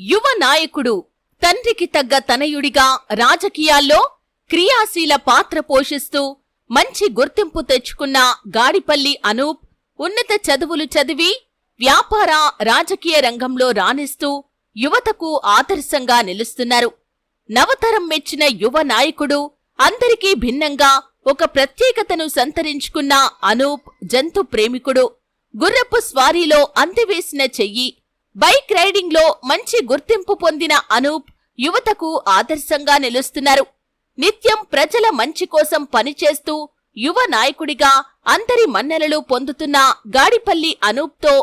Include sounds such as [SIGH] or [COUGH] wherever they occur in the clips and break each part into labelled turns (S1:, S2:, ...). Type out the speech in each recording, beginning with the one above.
S1: యువ నాయకుడు తండ్రికి తగ్గ తనయుడిగా రాజకీయాల్లో క్రియాశీల పాత్ర పోషిస్తూ మంచి గుర్తింపు తెచ్చుకున్న గాడిపల్లి అనూప్ ఉన్నత చదువులు చదివి వ్యాపార రాజకీయ రంగంలో రాణిస్తూ యువతకు ఆదర్శంగా నిలుస్తున్నారు. నవతరం మెచ్చిన యువ నాయకుడు అందరికీ భిన్నంగా ఒక ప్రత్యేకతను సంతరించుకున్న అనూప్ జంతు ప్రేమికుడు. గుర్రపు స్వారీలో అంతివేసిన చెయ్యి బైక్ రైడింగ్లో మంచి గుర్తింపు పొందిన అనూప్ యువతకు ఆదర్శంగా నిలుస్తున్నారు. నిత్యం ప్రజల మంచి కోసం పనిచేస్తూ యువ నాయకుడిగా అందరి మన్నెలలు పొందుతున్న గాడిపల్లి అనూప్తో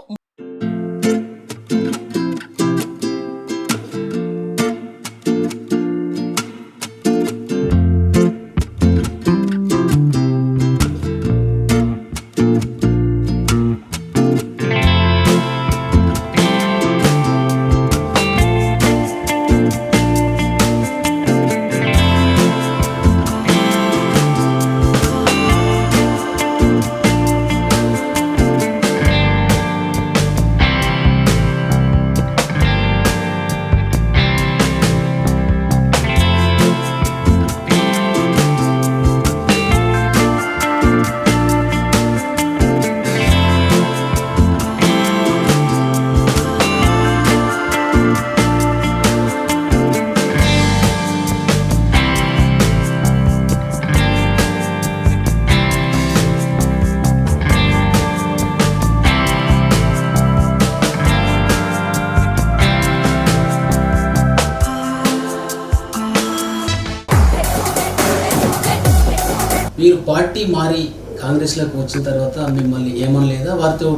S2: మీరు పార్టీ మారి కాంగ్రెస్లోకి వచ్చిన తర్వాత మిమ్మల్ని ఏమనలేదా? వారితో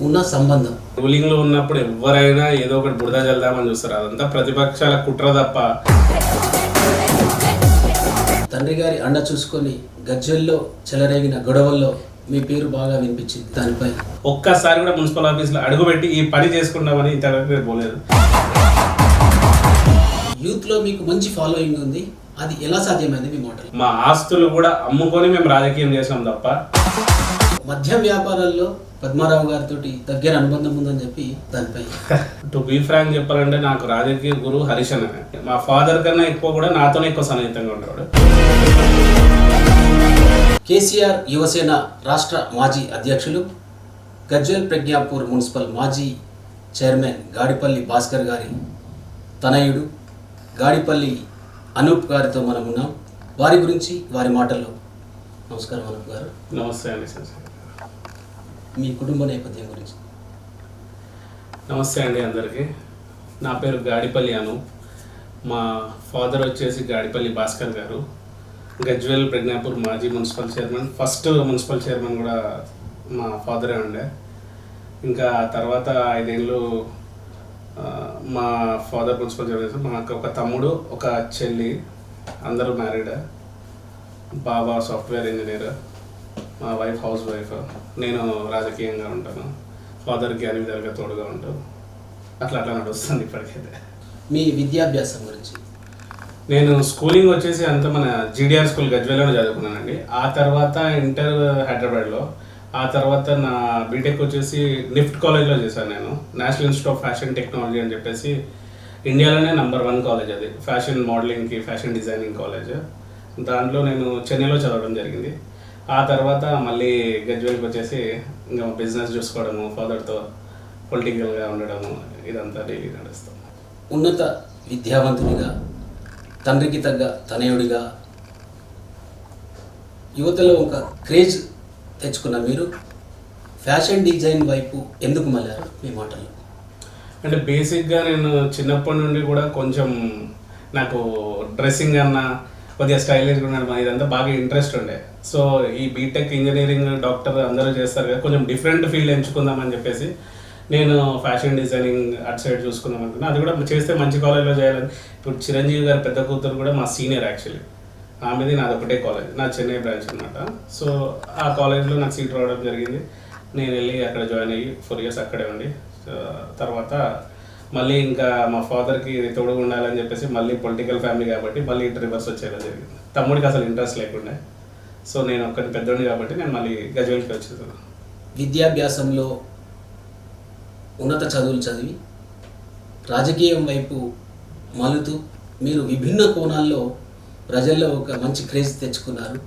S2: ఉన్న- సంబంధం?
S3: రూలింగ్లో ఉన్నప్పుడు ఎవరైనా ఏదో ఒకటి బురద చల్దామని చూస్తారు. అదంతా ప్రతిపక్షాల కుట్ర తప్ప.
S2: తండ్రి గారి అండ చూసుకొని గజ్జల్లో చెలరేగిన గొడవల్లో మీ పేరు బాగా వినిపించింది దానిపై.
S3: ఒక్కసారి కూడా మున్సిపల్ ఆఫీస్లో అడుగుపెట్టి ఈ పని చేసుకుంటామని ఇంతవరకు పోలేదు.
S2: యూత్లో మీకు మంచి ఫాలోయింగ్ ఉంది. అది ఎలా సాధ్యమైంది మీ మాటలు?
S3: మా ఆస్తులు కూడా అమ్ముకొని మేము రాజకీయం చేసినాం తప్ప.
S2: మద్యం వ్యాపారాల్లో పద్మారావు గారితో దగ్గర అనుబంధం ఉందని చెప్పి దానిపై.
S3: టు బీ ఫ్రాంక్ చెప్పాలంటే నాకు రాజకీయ గురువు హరిశన్ అనే. మా ఫాదర్ కన్నా ఎక్కువ కూడా నాతోనే ఎక్కువ సన్నిహితంగా ఉండేవాడు.
S2: కేసీఆర్ యువసేన రాష్ట్ర మాజీ అధ్యక్షులు గజ్వెల్ ప్రజ్ఞాపూర్ మున్సిపల్ మాజీ చైర్మన్ గాడిపల్లి భాస్కర్ గారి తనయుడు గాడిపల్లి అనూప్ గారితో మనం ఉన్నాం. వారి గురించి వారి మాటల్లో. నమస్కారం అనూప్ గారు
S3: నమస్తే అండి
S2: మీ కుటుంబ నేపథ్యం గురించి.
S3: నమస్తే అండి అందరికీ. నా పేరు గాడిపల్లి అను. మా ఫాదర్ వచ్చేసి గాడిపల్లి భాస్కర్ గారు. గజ్వెల్ ప్రజ్ఞాపూర్ మాజీ municipal chairman. First municipal chairman కూడా మా ఫాదరే ఉండే ఇంకా తర్వాత ఐదేళ్ళు మా ఫాదర్ మున్సిపల్ చైర్మన్ మాకు ఒక తమ్ముడు ఒక చెల్లి అందరూ మ్యారీడ్ బాబా సాఫ్ట్వేర్ ఇంజనీర్ మా వైఫ్ హౌస్ వైఫ్ నేను రాజకీయంగా ఉంటాను. ఫాదర్కి అన్ని విధాలుగా తోడుగా ఉంటాను అట్లా అట్లా నడుస్తుంది ఇప్పటికైతే.
S2: మీ విద్యాభ్యాసం గురించి?
S3: నేను స్కూలింగ్ వచ్చేసి అంత మన జీడిఆర్ స్కూల్ గజ్వేల్లోనే చదువుకున్నానండి. ఆ తర్వాత ఇంటర్ హైదరాబాద్లో ఆ తర్వాత నా బీటెక్ వచ్చేసి నిఫ్ట్ కాలేజ్లో చేశాను నేను. National institute of fashion technology అని చెప్పేసి ఇండియాలోనే నంబర్ వన్ కాలేజ్ అది. ఫ్యాషన్ మోడలింగ్కి ఫ్యాషన్ డిజైనింగ్ కాలేజ్ దాంట్లో నేను చెన్నైలో చదవడం జరిగింది. ఆ తర్వాత మళ్ళీ గజ్వేల్కి వచ్చేసి ఇంకా బిజినెస్ చూసుకోవడము ఫాదర్తో పొలిటికల్గా ఉండడము ఇదంతా డైలీ నడుస్తాం.
S2: ఉన్నత విద్యావంతునిగా తండ్రికి తగ్గ తనయుడిగా యువతలో ఒక క్రేజ్ తెచ్చుకున్న మీరు ఫ్యాషన్ డిజైన్ వైపు ఎందుకు మళ్ళారు మీ మాటలు?
S3: అంటే బేసిక్గా నేను చిన్నప్పటి నుండి కూడా కొంచెం నాకు డ్రెస్సింగ్ అన్న కొద్దిగా స్టైలిష్గా ఉండడం ఇదంతా బాగా ఇంట్రెస్ట్ ఉండే. సో ఈ బీటెక్ ఇంజనీరింగ్ డాక్టర్ అందరూ చేస్తారు కదా కొంచెం డిఫరెంట్ ఫీల్డ్ ఎంచుకుందామని చెప్పేసి నేను ఫ్యాషన్ డిజైనింగ్ అటు సైడ్ చూసుకుందాం అనుకున్నాను అది కూడా చేస్తే మంచి కాలేజ్లో చేయాలని. ఇప్పుడు చిరంజీవి గారు పెద్ద కూతురు కూడా మా సీనియర్ యాక్చువల్లీ. ఆమెది నాది ఒకటే కాలేజ్ నా చెన్నై బ్రాంచ్ అనమాట సో ఆ కాలేజ్లో నాకు సీట్ రావడం జరిగింది. నేను వెళ్ళి అక్కడ జాయిన్ అయ్యి ఫోర్ ఇయర్స్ అక్కడే ఉండి సో తర్వాత మళ్ళీ ఇంకా మా ఫాదర్కి ఇది తోడుగా ఉండాలని చెప్పేసి మళ్ళీ పొలిటికల్ ఫ్యామిలీ కాబట్టి మళ్ళీ ఇటు రివర్స్ వచ్చేయడం జరిగింది. తమ్ముడికి అసలు ఇంట్రెస్ట్ లేకుండే. సో నేను ఒక్కటి పెద్దోడిని కాబట్టి నేను మళ్ళీ గజ్వేల్కి వచ్చేసాను.
S2: విద్యాభ్యాసంలో ఉన్నత చదువులు చదివి రాజకీయం వైపు మలుతూ మీరు విభిన్న కోణాల్లో ప్రజల్లో ఒక మంచి క్రేజ్ తెచ్చుకున్నారు.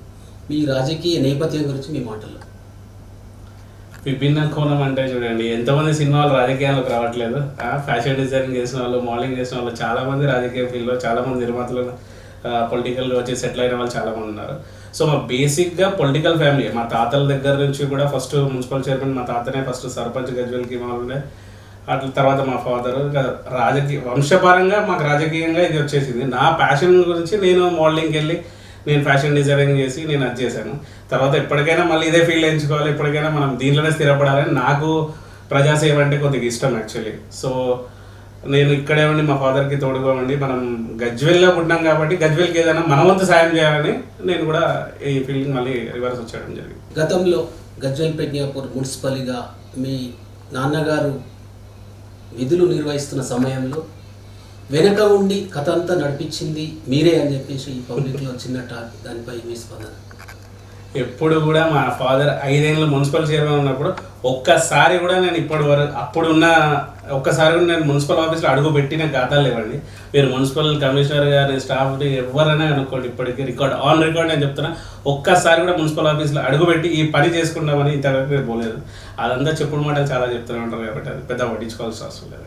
S2: మీ రాజకీయ నేపథ్యం గురించి మీ మాటలు.
S3: విభిన్న కోణం అంటే చూడండి ఎంతమంది సినిమాలు రాజకీయాలకు రావట్లేదు. ఫ్యాషన్ డిజైనింగ్ చేసిన వాళ్ళు మోడలింగ్ చేసిన వాళ్ళు చాలామంది రాజకీయ ఫీల్డ్లో చాలామంది నిర్మాతలు పొలిటికల్గా వచ్చి సెటిల్ అయిన వాళ్ళు చాలామంది ఉన్నారు. సో మా బేసిక్గా పొలిటికల్ ఫ్యామిలీ మా తాతల దగ్గర నుంచి కూడా ఫస్ట్ మున్సిపల్ చైర్మన్ మా తాతనే ఫస్ట్ సర్పంచ్ గజ్వెల్కి మామూలుగా అట్లా తర్వాత మా ఫాదర్ రాజకీయ వంశపరంగా మాకు రాజకీయంగా ఇది వచ్చేసింది. నా ప్యాషన్ గురించి నేను మోడలింగ్కి వెళ్ళి నేను ఫ్యాషన్ డిజైనింగ్ చేసి నేను అది చేశాను. తర్వాత ఎప్పటికైనా మళ్ళీ ఇదే ఫీల్డ్ ఎంచుకోవాలి ఎప్పటికైనా మనం దీంట్లోనే స్థిరపడాలని నాకు ప్రజాసేవ అంటే కొద్దిగా ఇష్టం యాక్చువల్లీ సో నేను ఇక్కడే ఉండి మా ఫాదర్కి తోడుగా ఉండి మనం గజ్వెల్లో ఉన్నాం కాబట్టి గజ్వెల్కి ఏదైనా మన వంతు సాయం చేయాలని నేను కూడా ఈ ఫీల్డ్ మళ్ళీ రివర్స్ వచ్చేయడం జరిగింది.
S2: గతంలో గజ్వల్ ప్రజ్ఞాపూర్ మున్సిపల్గా మీ నాన్నగారు విధులు నిర్వహిస్తున్న సమయంలో వెనక ఉండి కథ అంతా నడిపించింది మీరే అని చెప్పేసి ఈ పబ్లిక్లో చిన్న టాక్ దానిపై మీ స్పందన.
S3: ఎప్పుడు కూడా మా ఫాదర్ ఐదేళ్ళు మున్సిపల్ చైర్మన్ ఉన్నప్పుడు ఒక్కసారి కూడా నేను ఇప్పటి వరకు అప్పుడున్న ఒక్కసారి కూడా నేను మున్సిపల్ ఆఫీస్లో అడుగు పెట్టిన ఖాతాలు ఇవ్వండి మీరు మున్సిపల్ కమిషనర్ గారి స్టాఫ్ ఎవరైనా అనుకోండి ఇప్పటికీ రికార్డ్ ఆన్ రికార్డ్ నేను చెప్తున్నా ఒక్కసారి కూడా మున్సిపల్ ఆఫీస్లో అడుగు పెట్టి ఈ పని చేసుకుంటామని ఇంతవరకు నేను పోలేదు. అదంతా చెప్పుడు మాటలు చాలా చెప్తూనే ఉంటారు కాబట్టి అది పెద్ద పట్టించుకోవాల్సిన అవసరం లేదు.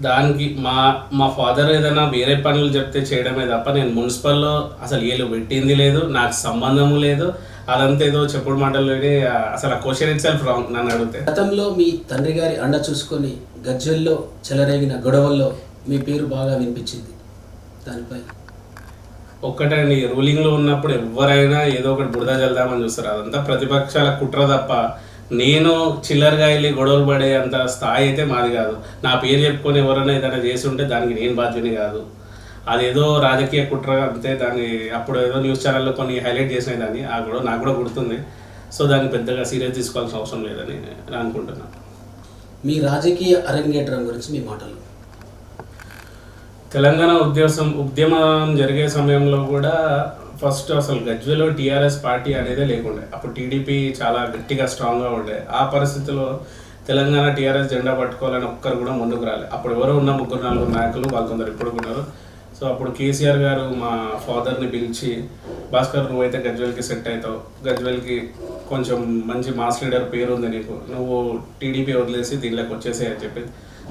S3: దానికి మా మా ఫాదర్ ఏదైనా వేరే పనులు చెప్తే చేయడమే తప్ప నేను మున్సిపల్లో అసలు ఏలు పెట్టింది లేదు నాకు సంబంధము లేదు. అదంతా ఏదో చెప్పుడు మాటల్లోనే అసలు ఆ క్వశ్చన్ ఇట్ సెల్ఫ్ రాంగ్ నన్ను అడిగితే.
S2: గతంలో మీ తండ్రి గారి అండ చూసుకొని గజ్వెల్లో చెలరేగిన గొడవల్లో మీ పేరు బాగా వినిపించింది. దానిపై
S3: ఒక్కటండి రూలింగ్లో ఉన్నప్పుడు ఎవరైనా ఏదో ఒకటి బురద చల్దామని చూస్తారు. అదంతా ప్రతిపక్షాల కుట్ర తప్ప నేను చిల్లరగా వెళ్ళి గొడవలు పడే అంత స్థాయి అయితే మాది కాదు. నా పేరు చెప్పుకొని ఎవరైనా ఏదైనా చేసి ఉంటే దానికి నేను బాధ్యని కాదు. అదేదో రాజకీయ కుట్ర అంతే దాన్ని అప్పుడు ఏదో న్యూస్ ఛానల్లో కొన్ని హైలైట్ చేసినాయి దాన్ని. ఆ గొడవ నాకు కూడా గుర్తుంది. సో దాన్ని పెద్దగా సీరియస్ తీసుకోవాల్సిన అవసరం లేదని నేను అనుకుంటున్నాను
S2: మీ రాజకీయ అరంగేట్రం గురించి మీ మాటలు.
S3: తెలంగాణ ఉద్యోగం ఉద్యమం జరిగే సమయంలో కూడా ఫస్ట్ అసలు గజ్వేలో టీఆర్ఎస్ పార్టీ అనేదే లేకుండే. అప్పుడు టీడీపీ చాలా గట్టిగా స్ట్రాంగ్గా ఉండే. ఆ పరిస్థితిలో తెలంగాణ టీఆర్ఎస్ జెండా పట్టుకోవాలని ఒక్కరు కూడా ముందుకు రాలేదు అప్పుడు ఎవరో ఉన్న ముగ్గురు నాలుగు నాయకులు వాళ్ళు కొందరు ఇప్పుడు ఉన్నారు. సో అప్పుడు కేసీఆర్ గారు మా ఫాదర్ని పిలిచి భాస్కర్ నువ్వైతే గజ్వేల్కి సెట్ అవుతావు. గజ్వేల్కి కొంచెం మంచి మాస్ లీడర్ పేరు ఉంది నీకు. నువ్వు టీడీపీ వదిలేసి దీనిలోకి వచ్చేసేయని చెప్పి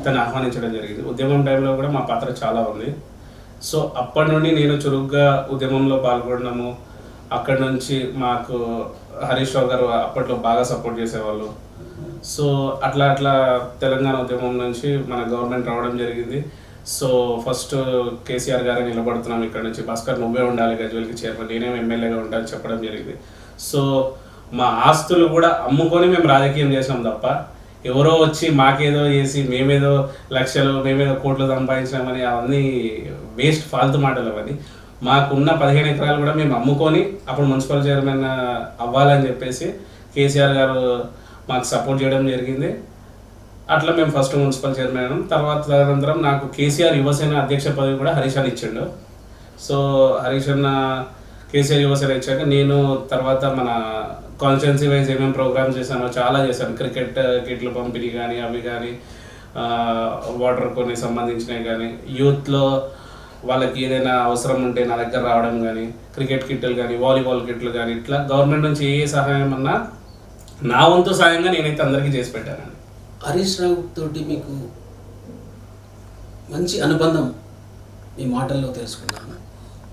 S3: తను ఆహ్వానించడం జరిగింది. ఉద్యమం టైంలో కూడా మా పాత్ర చాలా ఉంది. సో అప్పటి నుండి నేను చురుగ్గా ఉద్యమంలో పాల్గొనడము అక్కడి నుంచి మాకు హరీష్ రావు గారు అప్పట్లో బాగా సపోర్ట్ చేసేవాళ్ళు. సో అట్లా అట్లా తెలంగాణ ఉద్యమం నుంచి మన గవర్నమెంట్ రావడం జరిగింది. సో ఫస్ట్ కేసీఆర్ గారే నిలబడుతున్నాం ఇక్కడ నుంచి. భాస్కర్ నువ్వే ఉండాలి గజ్వెల్కి చైర్మన్ నేనేం ఎమ్మెల్యేగా ఉండాలని చెప్పడం జరిగింది. సో మా ఆస్తులు కూడా అమ్ముకొని మేము రాజకీయం చేసాం తప్ప ఎవరో వచ్చి మాకేదో చేసి మేమేదో లక్షలు మేమేదో కోట్లు సంపాదించామని అవన్నీ వేస్ట్ ఫాల్తు మాటలు అవన్నీ. మాకున్న పదిహేను ఎకరాలు కూడా మేము అమ్ముకొని అప్పుడు మున్సిపల్ చైర్మన్ అవ్వాలని చెప్పేసి కేసీఆర్ గారు మాకు సపోర్ట్ చేయడం జరిగింది. అట్లా మేము ఫస్ట్ మున్సిపల్ చైర్మన్ తర్వాత తదనంతరం నాకు కేసీఆర్ యువసేన అధ్యక్ష పదవి కూడా హరీష్ అన్న ఇచ్చిండు. సో హరీష్ అన్న కేసీఆర్ యువసేన ఇచ్చాక నేను తర్వాత మన కాన్స్టిట్యున్సీ వైజ్ ఏమేమి ప్రోగ్రామ్స్ చేశానో చాలా చేశాను. క్రికెట్ uh, కిట్లు పంపిణీ కానీ అవి కానీ వాటర్ uh, కొన్ని సంబంధించినవి కానీ యూత్లో వాళ్ళకి ఏదైనా అవసరం ఉంటే నా దగ్గర రావడం కానీ క్రికెట్ కిట్లు కానీ వాలీబాల్ కిట్లు కానీ ఇట్లా గవర్నమెంట్ నుంచి ఏ సహాయం అన్నా నా వంతు సాయంగా నేనైతే అందరికీ చేసి పెట్టానండి.
S2: హరీష్ రావు తోటి మీకు మంచి అనుబంధం మీ మాటల్లో తెలుసుకున్నాను.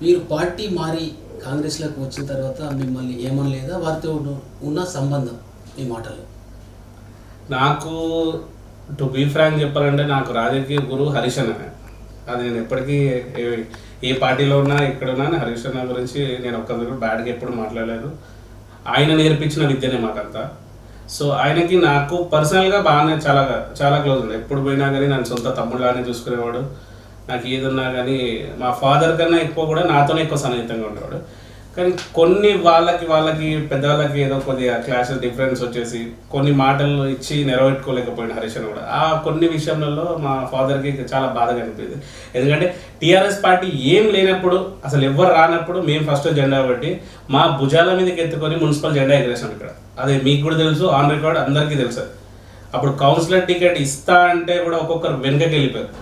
S2: మీరు పార్టీ మారి కాంగ్రెస్లోకి వచ్చిన తర్వాత మిమ్మల్ని ఏమనలేదా? వారితో ఉన్న- సంబంధం మీ మాటలు
S3: నాకు టు బీ ఫ్రాంక్ చెప్పాలంటే నాకు రాజకీయ గురువు హరీష్ అన్న అది నేను ఎప్పటికీ ఏ- ఏ పార్టీలో ఉన్నా ఎక్కడున్నా హరీష్ అన్న గురించి నేను ఒక్క బ్యాడ్గా ఎప్పుడు మాట్లాడలేదు. ఆయన నేర్పించిన విద్యనే మాకంతా. సో ఆయనకి నాకు పర్సనల్గా బాగానే చాలా చాలా క్లోజ్ ఉండే ఎప్పుడు పోయినా కానీ నన్ను సొంత తమ్ముళ్ళగానే చూసుకునేవాడు. నాకు ఏది ఉన్నా కానీ మా ఫాదర్ కన్నా ఎక్కువ కూడా నాతోనే ఎక్కువ సన్నిహితంగా ఉండేవాడు. కానీ కొన్ని వాళ్ళకి వాళ్ళకి పెద్దవాళ్ళకి ఏదో కొద్దిగా క్లాషెస్ డిఫరెన్స్ వచ్చేసి కొన్ని మాటలు ఇచ్చి నెరవేర్చుకోలేకపోయిన హరీష్ కూడా. ఆ కొన్ని విషయంలో మా ఫాదర్కి చాలా బాధగా అనిపించింది. ఎందుకంటే టీఆర్ఎస్ పార్టీ ఏం లేనప్పుడు అసలు ఎవ్వరు రానప్పుడు మేము ఫస్ట్ జెండా పెట్టి మా భుజాల మీదకి ఎత్తుకొని మున్సిపల్ జెండా ఎగరేసాం ఇక్కడ. అదే మీకు కూడా తెలుసు ఆన్ రికార్డ్ అందరికీ తెలుసు. అప్పుడు కౌన్సిలర్ టికెట్ ఇస్తా అంటే కూడా ఒక్కొక్కరు వెనుకకి వెళ్ళిపోయారు.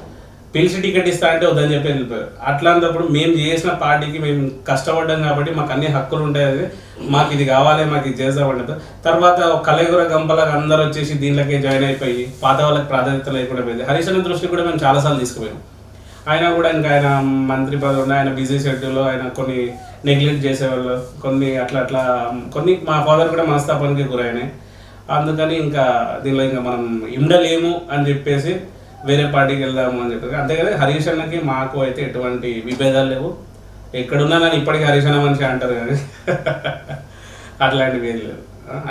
S3: పిలిచి టికెట్ ఇస్తా అంటే వద్దని చెప్పి వెళ్ళిపోయారు అట్లాంటప్పుడు మేము చేసిన పార్టీకి మేము కష్టపడ్డాం కాబట్టి మాకు అన్ని హక్కులు ఉంటాయి అది. మాకు ఇది కావాలి మాకు ఇది చేద్దామంటే తర్వాత కలయగుర గంపలకు అందరూ వచ్చేసి దీంట్లోకి జాయిన్ అయిపోయి పాత వాళ్ళకి ప్రాధాన్యత లేకుండా పోయింది. హరీష్ అన్న దృష్టి కూడా మేము చాలాసార్లు తీసుకుపోయాం. ఆయన కూడా ఇంకా ఆయన మంత్రి పదవి ఆయన బిజీ షెడ్యూల్లో ఆయన కొన్ని నెగ్లెక్ట్ చేసేవాళ్ళు కొన్ని అట్లా అట్లా కొన్ని మా ఫాదర్ కూడా మనస్తాపానికి గురైనాయి అందుకని ఇంకా దీనిలో ఇంకా మనం ఉండలేము అని చెప్పేసి వేరే పార్టీకి వెళ్దాము అని అంతే అంతేగాని హరీష్ అన్నకి మాకు అయితే ఎటువంటి విభేదాలు లేవు. ఎక్కడున్నా నన్ను ఇప్పటికీ హరీష్ అన్న మనిషి అంటారు కానీ [LAUGHS] అట్లాంటివి ఏం లేదు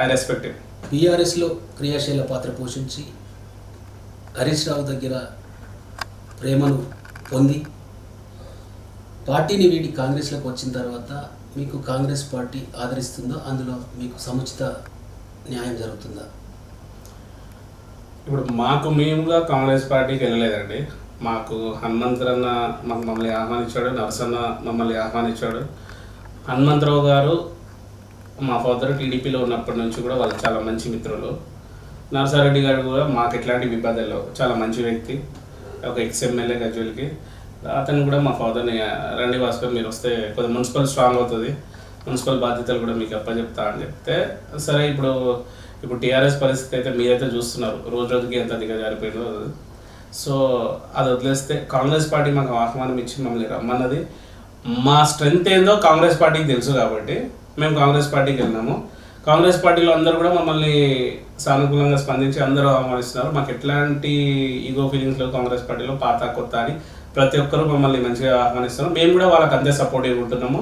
S3: ఐ రెస్పెక్ట్
S2: బీఆర్ఎస్లో క్రియాశీల పాత్ర పోషించి హరీష్ రావు దగ్గర ప్రేమను పొంది పార్టీని వీడి కాంగ్రెస్లోకి వచ్చిన తర్వాత మీకు కాంగ్రెస్ పార్టీ ఆదరిస్తుందా? అందులో మీకు సముచిత న్యాయం జరుగుతుందా?
S3: ఇప్పుడు మాకు మేముగా కాంగ్రెస్ పార్టీకి వెళ్ళలేదండి. మాకు హనుమంతరన్న మాకు మమ్మల్ని ఆహ్వానించాడు నరసన్న మమ్మల్ని ఆహ్వానించాడు. హనుమంతరావు గారు మా ఫాదర్ టీడీపీలో ఉన్నప్పటి నుంచి కూడా వాళ్ళు చాలా మంచి మిత్రులు. నరసారెడ్డి గారు కూడా మాకు ఎట్లాంటి విభేదాలు చాలా మంచి వ్యక్తి ఒక ఎక్స్ ఎమ్మెల్యే గజ్వల్కి. అతను కూడా మా ఫాదర్ని రండి భాస్కర్ మీరు వస్తే కొద్దిగా మున్సిపల్ స్ట్రాంగ్ అవుతుంది. మున్సిపల్ బాధ్యతలు కూడా మీకు అప్పచెప్తా అని చెప్తే సరే ఇప్పుడు ఇప్పుడు టీఆర్ఎస్ పరిస్థితి అయితే మీరైతే చూస్తున్నారు. రోజు రోజుకి ఎంత దిగజారిపోయిందో అది. సో అది వదిలేస్తే కాంగ్రెస్ పార్టీ మాకు ఆహ్వానం ఇచ్చి మమ్మల్ని రమ్మన్నది. మా స్ట్రెంగ్త్ ఏందో కాంగ్రెస్ పార్టీకి తెలుసు కాబట్టి మేము కాంగ్రెస్ పార్టీకి వెళ్ళినాము. కాంగ్రెస్ పార్టీలో అందరూ కూడా మమ్మల్ని సానుకూలంగా స్పందించి అందరూ ఆహ్వానిస్తున్నారు. మాకు ఎట్లాంటి ఈగో ఫీలింగ్స్ లేవు కాంగ్రెస్ పార్టీలో పాత కొత్త అని ప్రతి ఒక్కరూ మమ్మల్ని మంచిగా ఆహ్వానిస్తున్నారు. మేము కూడా వాళ్ళకి అంతే సపోర్టివ్ ఉంటున్నాము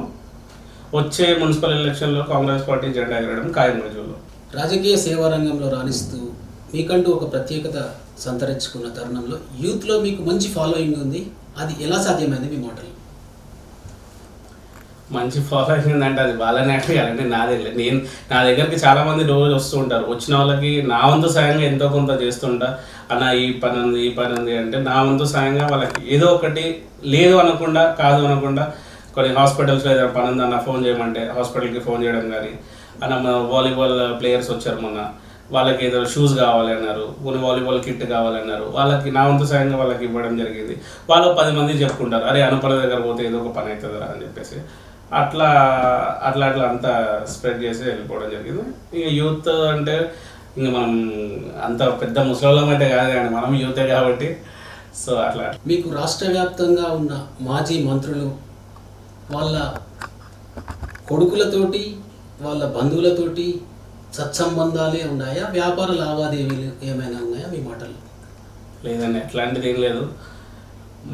S3: వచ్చే మున్సిపల్ ఎలక్షన్లో కాంగ్రెస్ పార్టీ జెండా ఎగరడం ఖాయం రోజుల్లో.
S2: రాజకీయ సేవా రంగంలో రాణిస్తూ మీకంటూ ఒక ప్రత్యేకత సంతరించుకున్న తరుణంలో యూత్లో మీకు మంచి ఫాలోయింగ్ ఉంది. అది ఎలా సాధ్యమైంది మీ మోడల్
S3: మంచి ఫాలోయింగ్ అంటే అది వాళ్ళని అడగాలంటే నాదే నేను నా దగ్గరికి చాలామంది రోజులు రోజు వస్తూ ఉంటారు. వచ్చిన వాళ్ళకి నా వంతు సాయంగా ఎంతో కొంత చేస్తుంటా. అన్న ఈ పని ఉంది ఈ పని ఉంది అంటే నా వంతు సాయంగా వాళ్ళకి ఏదో ఒకటి లేదు అనకుండా కాదు అనకుండా కొన్ని హాస్పిటల్స్లో ఏదైనా పని ఉందన్న ఫోన్ చేయమంటే హాస్పిటల్కి ఫోన్ చేయడం కానీ మన వాలీబాల్ ప్లేయర్స్ వచ్చారు మొన్న. వాళ్ళకి ఏదో షూస్ కావాలి అన్నారు కొన్ని వాలీబాల్ కిట్ కావాలన్నారు. వాళ్ళకి నా వంతు సాయంగా వాళ్ళకి ఇవ్వడం జరిగింది. వాళ్ళు పది మంది చెప్పుకుంటారు అరే అనుపల దగ్గర పోతే ఏదో ఒక పని అవుతుందా అని చెప్పేసి. అట్లా అట్లా అట్లా అంతా స్ప్రెడ్ చేసి వెళ్ళిపోవడం జరిగింది. ఇక యూత్ అంటే ఇంకా మనం అంత పెద్ద ముసలోళ్ళం అయితే కాదు కానీ మనం యూతే కాబట్టి. సో అట్లా.
S2: మీకు రాష్ట్ర వ్యాప్తంగా ఉన్న మాజీ మంత్రులు వాళ్ళ కొడుకులతోటి వాళ్ళ బంధువులతోటి సత్సంబంధాలే ఉన్నాయా? వ్యాపార లావాదేవీలు ఏమైనా ఉన్నాయా మీ మాటలు
S3: లేదండి అట్లాంటిది ఏం లేదు.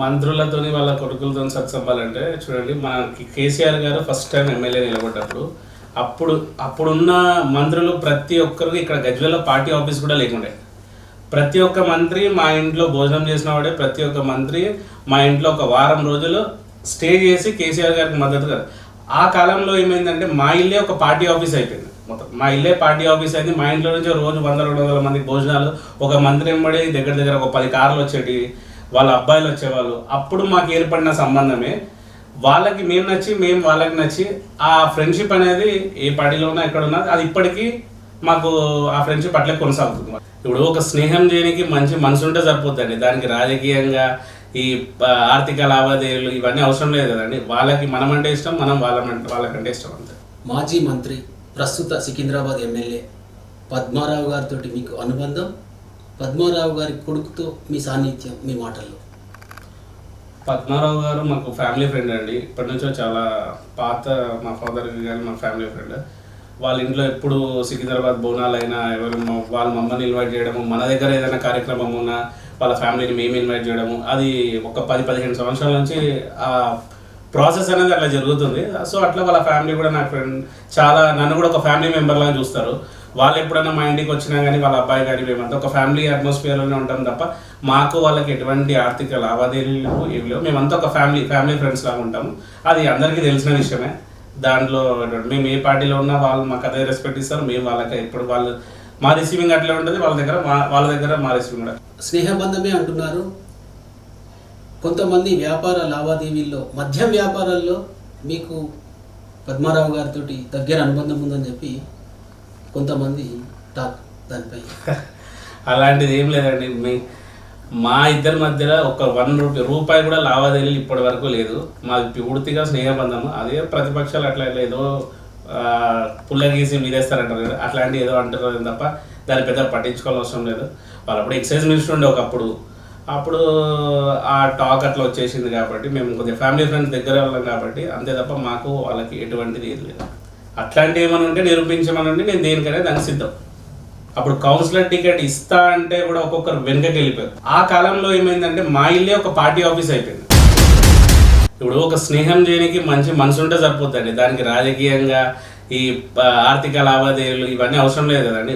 S3: మంత్రులతోని వాళ్ళ కొడుకులతో సత్సంబాలంటే చూడండి మనకి కేసీఆర్ గారు ఫస్ట్ టైం ఎమ్మెల్యే నిలబడ్డప్పుడు అప్పుడు అప్పుడున్న మంత్రులు ప్రతి ఒక్కరికి ఇక్కడ గజ్వేల్లో పార్టీ ఆఫీస్ కూడా లేకుండే. ప్రతి ఒక్క మంత్రి మా ఇంట్లో భోజనం చేసిన వాడే ప్రతి ఒక్క మంత్రి మా ఇంట్లో ఒక వారం రోజులు స్టే చేసి కేసీఆర్ గారికి మద్దతుగా ఆ కాలంలో ఏమైందంటే మా ఇల్లే ఒక పార్టీ ఆఫీస్ అయిపోయింది. మొత్తం మా ఇల్లే పార్టీ ఆఫీస్ అయింది. మా ఇంట్లో నుంచి రోజు వంద రెండు వందల మంది భోజనాలు. ఒక మంత్రి ఎంబడి దగ్గర దగ్గర ఒక పది కార్లు వచ్చేటి వాళ్ళ అబ్బాయిలు వచ్చేవాళ్ళు. అప్పుడు మాకు ఏర్పడిన సంబంధమే. వాళ్ళకి మేము నచ్చి మేము వాళ్ళకి నచ్చి ఆ ఫ్రెండ్షిప్ అనేది ఏ పార్టీలో ఉన్నా ఎక్కడ ఉన్నా అది ఇప్పటికీ మాకు ఆ ఫ్రెండ్షిప్ అట్లే కొనసాగుతుంది. ఇప్పుడు ఒక స్నేహం చేయడానికి మంచి మనసు ఉంటే సరిపోతుందండి దానికి రాజకీయంగా ఈ ఆర్థిక లావాదేవీలు ఇవన్నీ అవసరం లేదు కదండి. వాళ్ళకి మనం అంటే ఇష్టం మనం వాళ్ళ వాళ్ళకంటే ఇష్టం అంతే.
S2: మాజీ మంత్రి ప్రస్తుత సికింద్రాబాద్ ఎమ్మెల్యే పద్మారావు గారితో మీకు అనుబంధం? పద్మారావు గారి కొడుకుతో మీ సాన్నిధ్యం మీ మాటల్లో.
S3: పద్మారావు గారు మాకు ఫ్యామిలీ ఫ్రెండ్ అండి. ఇప్పటి నుంచో చాలా పాత మా ఫాదర్ కానీ మా ఫ్యామిలీ ఫ్రెండ్. వాళ్ళ ఇంట్లో ఎప్పుడు సికింద్రాబాద్ బోనాలు అయినా ఎవరు వాళ్ళ మమ్మల్ని ఇన్వైట్ చేయడము మన దగ్గర ఏదైనా కార్యక్రమం ఉన్నా వాళ్ళ ఫ్యామిలీని మేము ఇన్వైట్ చేయడము అది ఒక పది పదిహేను సంవత్సరాల నుంచి ఆ ప్రాసెస్ అనేది అట్లా జరుగుతుంది. సో అట్లా వాళ్ళ ఫ్యామిలీ కూడా నా ఫ్రెండ్ చాలా నన్ను కూడా ఒక ఫ్యామిలీ మెంబర్ లాగా చూస్తారు. వాళ్ళు ఎప్పుడైనా మా ఇంటికి వచ్చినా కానీ వాళ్ళ అబ్బాయి కానీ మేమంతా ఒక ఫ్యామిలీ అట్మాస్ఫియర్లోనే ఉంటాం తప్ప మాకు వాళ్ళకి ఎటువంటి ఆర్థిక లావాదేవీలు ఏమి లేవు. మేమంతా ఒక ఫ్యామిలీ ఫ్యామిలీ ఫ్రెండ్స్ లాగా ఉంటాము. అది అందరికీ తెలిసిన విషయమే. దాంట్లో మేము ఏ పార్టీలో ఉన్నా వాళ్ళు మాకు అదే రెస్పెక్ట్ ఇస్తారు. మేము వాళ్ళకి ఎప్పుడు వాళ్ళు మా రిసీవింగ్ అట్లే ఉంటుంది వాళ్ళ దగ్గర వాళ్ళ దగ్గర మా రిసీవింగ్ కూడా.
S2: స్నేహబంధమే అంటున్నారు. కొంతమంది వ్యాపార లావాదేవీల్లో మద్యం వ్యాపారాల్లో మీకు పద్మారావు గారితో దగ్గర అనుబంధం ఉందని చెప్పి కొంతమంది టాక్ దానిపై. [LAUGHS]
S3: అలాంటిది ఏం లేదండి. మీ మా ఇద్దరి మధ్యలో ఒక వన్ రూపీ రూపాయి కూడా లావాదేవీలు ఇప్పటి వరకు లేదు. మాది పూర్తిగా స్నేహబంధము. అదే ప్రతిపక్షాలు అట్లా ఏదో పుల్ల గీసి మీరేస్తారంటారు కదా అట్లాంటి ఏదో అంటారు తప్ప దాన్ని పెద్ద పట్టించుకోవాల్సిన అవసరం లేదు. వాళ్ళు అప్పుడు ఎక్సైజ్ మినిస్టర్ ఉండే ఒకప్పుడు. అప్పుడు ఆ టాక్ అట్లా వచ్చేసింది కాబట్టి మేము కొద్దిగా ఫ్యామిలీ ఫ్రెండ్స్ దగ్గర వెళ్ళాం కాబట్టి అంతే తప్ప మాకు వాళ్ళకి ఎటువంటిది ఏది లేదు. అట్లాంటివి ఏమైనా ఉంటే నిరూపించమనంటే నేను దేనికైనా దానికి సిద్ధం. అప్పుడు కౌన్సిలర్ టికెట్ ఇస్తా అంటే కూడా ఒక్కొక్కరు వెనుకకి వెళ్ళిపోయారు. ఆ కాలంలో ఏమైందంటే మా ఇల్లే ఒక పార్టీ ఆఫీస్ అయిపోయింది. ఇప్పుడు ఒక స్నేహం చేయడానికి మంచి మనసు ఉంటే సరిపోద్దండి. దానికి రాజకీయంగా ఈ ఆర్థిక లావాదేవీలు ఇవన్నీ అవసరం లేదు కదండి.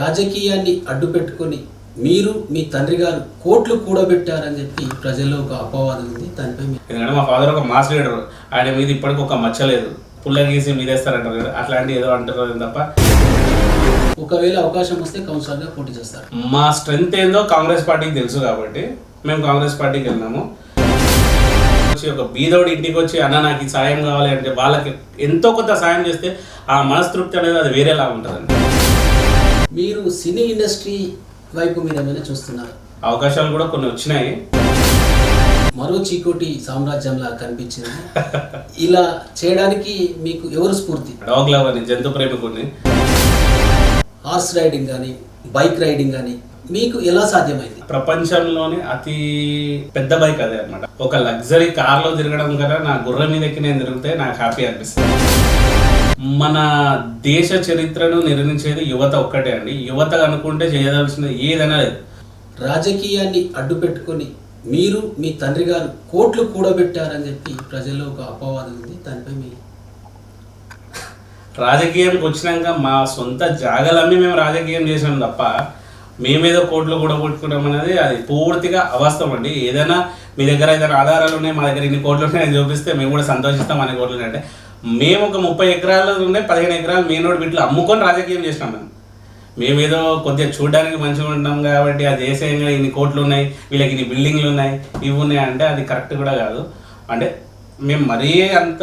S2: రాజకీయాన్ని అడ్డు పెట్టుకొని మీరు మీ తండ్రి గారు కోట్లు కూడబెట్టారని చెప్పి ప్రజల్లో ఒక అపవాదం ఉంది. దానిపై
S3: ఎందుకంటే మా ఫాదర్ ఒక మాస్ లీడర్. ఆయన మీద ఇప్పటికి ఒక మచ్చ లేదు. పుల్ల గీసి మీదేస్తారంటారు కదా అట్లాంటి ఏదో అంటారు తప్ప.
S2: ఒకవేళ అవకాశం వస్తే కౌన్సిలర్గా పోటీ చేస్తారు.
S3: మా స్ట్రెంగ్త్ ఏందో కాంగ్రెస్ పార్టీకి తెలుసు కాబట్టి మేము కాంగ్రెస్ పార్టీకి వెళ్ళినాము. వచ్చి ఒక బీదోడి ఇంటికి వచ్చి అన్న నాకు ఈ సాయం కావాలి అంటే వాళ్ళకి ఎంతో కొంత సాయం చేస్తే ఆ మనస్తృప్తి అనేది అది వేరేలా ఉంటుందండి.
S2: మీరు సినీ ఇండస్ట్రీ వైపు మీరు ఏమైనా చూస్తున్నారు?
S3: అవకాశాలు కూడా కొన్ని వచ్చినాయి.
S2: మరో చీకోటి సామ్రాజ్యంలా కనిపించింది. ఇలా చేయడానికి మీకు ఎవరు స్ఫూర్తి?
S3: డాగ్ లవర్ జంతు ప్రేమికుడిని.
S2: హార్స్ రైడింగ్ కానీ బైక్ రైడింగ్ కానీ మీకు ఎలా సాధ్యమైంది?
S3: ప్రపంచంలోనే అతి పెద్ద బైక్ అదే అన్నమాట. ఒక లగ్జరీ కార్లో తిరగడం కన్నా నా గుర్రం మీద ఎక్కి నేను తిరిగితే నాకు హ్యాపీ అనిపిస్తుంది. మన దేశ చరిత్రను నిర్మించేది యువత ఒక్కటే అండి. యువత అనుకుంటే చేయదలసింది ఏదైనా లేదు.
S2: రాజకీయాన్ని అడ్డు పెట్టుకొని మీరు మీ తండ్రి గారు కోట్లు కూడబెట్టారని చెప్పి ప్రజల్లో ఒక అపవాదం ఉంది. దానిపై మీ
S3: రాజకీయంకి వచ్చినాక మా సొంత జాగాలమ్మి మేము రాజకీయం చేసాం తప్ప మేమేదో కోట్లు కూడా కొట్టుకున్నాం అనేది అది పూర్తిగా అవాస్తవం అండి. ఏదైనా మీ దగ్గర ఏదైనా ఆధారాలు ఉన్నాయి మా దగ్గర ఇన్ని కోట్లు ఉన్నాయని చూపిస్తే మేము కూడా సంతోషిస్తాం అనే కోట్లు అంటే మేము ఒక ముప్పై ఎకరాలు ఉన్నాయి పదిహేను ఎకరాలు మెయిన్ రోడ్ బిట్లు అమ్ముకొని రాజకీయం చేసినాం మేము. మేమేదో కొద్దిగా చూడడానికి మంచిగా ఉంటాం కాబట్టి అది చేసేయంగా ఇన్ని కోట్లు ఉన్నాయి వీళ్ళకి ఇన్ని బిల్డింగ్లు ఉన్నాయి ఇవి ఉన్నాయి అంటే అది కరెక్ట్ కూడా కాదు. అంటే మేము మరీ అంత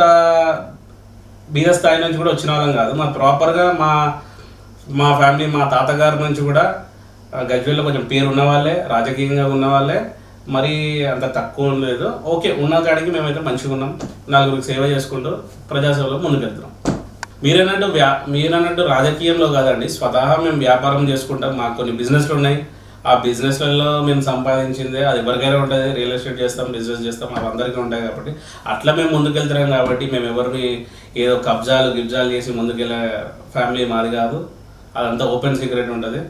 S3: బీద స్థాయి నుంచి కూడా వచ్చిన వాళ్ళం కాదు. మా ప్రాపర్గా మా మా ఫ్యామిలీ మా తాతగారి నుంచి కూడా గజ్వేల్లో కొంచెం పేరు ఉన్న వాళ్ళే రాజకీయంగా ఉన్న వాళ్ళే మరీ అంత తక్కువ లేదు. ఓకే ఉన్న కాడికి మేమైతే మంచిగా ఉన్నాం. నలుగురికి సేవ చేసుకుంటూ ప్రజాసేవలో ముందుకెళ్తున్నాం. మీరన్నట్టు వ్యా మీరన్నట్టు రాజకీయంలో కాదండి స్వతహా మేము వ్యాపారం చేసుకుంటాం. మాకు కొన్ని బిజినెస్లు ఉన్నాయి. ఆ బిజినెస్లలో మేము సంపాదించింది అది ఎవరికైనా ఉంటుంది. రియల్ ఎస్టేట్ చేస్తాం బిజినెస్ చేస్తాం అవి అందరికీ ఉంటాయి కాబట్టి అట్లా మేము ముందుకెళ్తున్నాం కాబట్టి మేము ఎవరిని ఏదో కబ్జాలు గిబ్జాలు చేసి ముందుకెళ్ళే ఫ్యామిలీ మాది కాదు. అదంతా ఓపెన్ సీక్రెట్ ఉంటుంది.